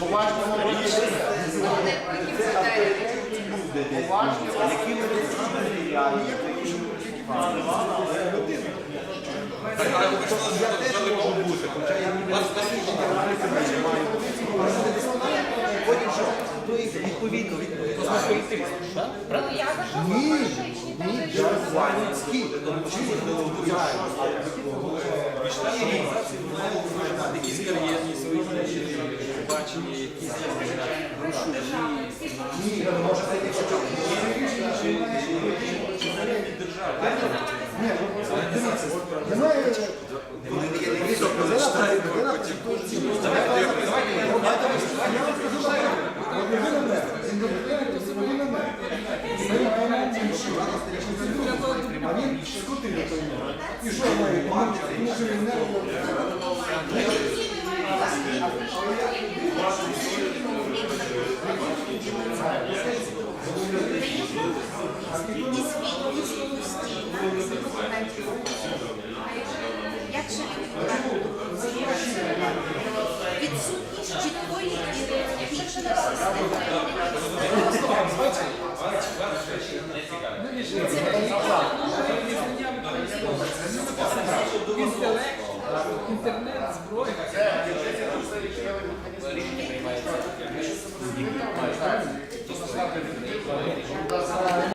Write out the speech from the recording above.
Поважно говорити. Поважно, які ми Так, але ви ж сказали, що мав бути. Хоча я ніби не Потім що ну, відповідно від космополітичних. Я за космополітичні теж Я Зеленський. якісь кар'єрні свої бачення, якісь Ні, може це якщо Немає. А він скотина той. І що Тому що він не Як же відсутність чіткої ієрархічної Інтелект, інтернет, зброя.